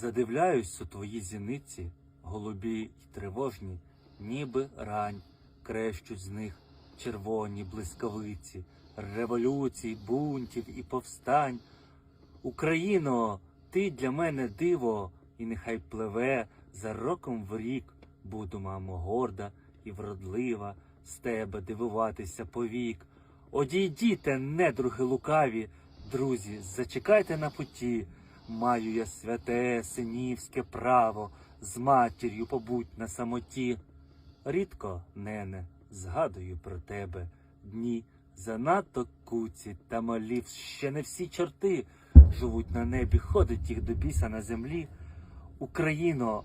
Задивляюсь у твої зіниці, голубі й тривожні, ніби рань, крещуть з них червоні блискавиці, революцій, бунтів і повстань. Україно, ти для мене диво, і нехай пливе за роком в рік. Буду, мамо, горда і вродлива, з тебе дивуватися повік. Одійдіте, недруги лукаві, друзі, зачекайте на путі. Маю я святе синівське право, з матір'ю побудь на самоті. Рідко, нене, згадую про тебе дні занадто куці та малів ще не всі чорти живуть на небі, ходить їх до біса на землі. Україно,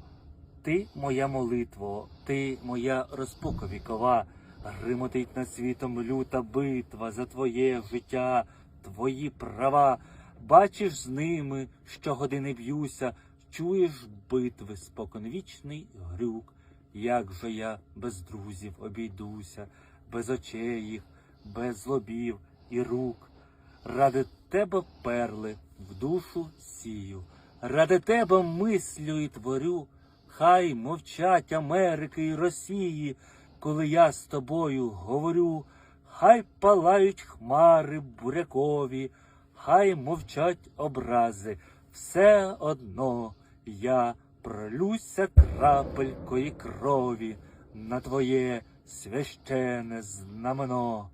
ти моя молитво, ти моя розпука вікова, гримотить над світом люта битва за твоє життя, твої права. Бачиш з ними, що години б'юся, чуєш битви споконвічний грюк. Як же я без друзів обійдуся, без очей їх, без злобів і рук. Ради тебе перли в душу сію, ради тебе мислю і творю, хай мовчать Америки і Росії, коли я з тобою говорю, хай палають хмари бурякові, хай мовчать образи, все одно я пролюся крапелькою крові на твоє священе знамено.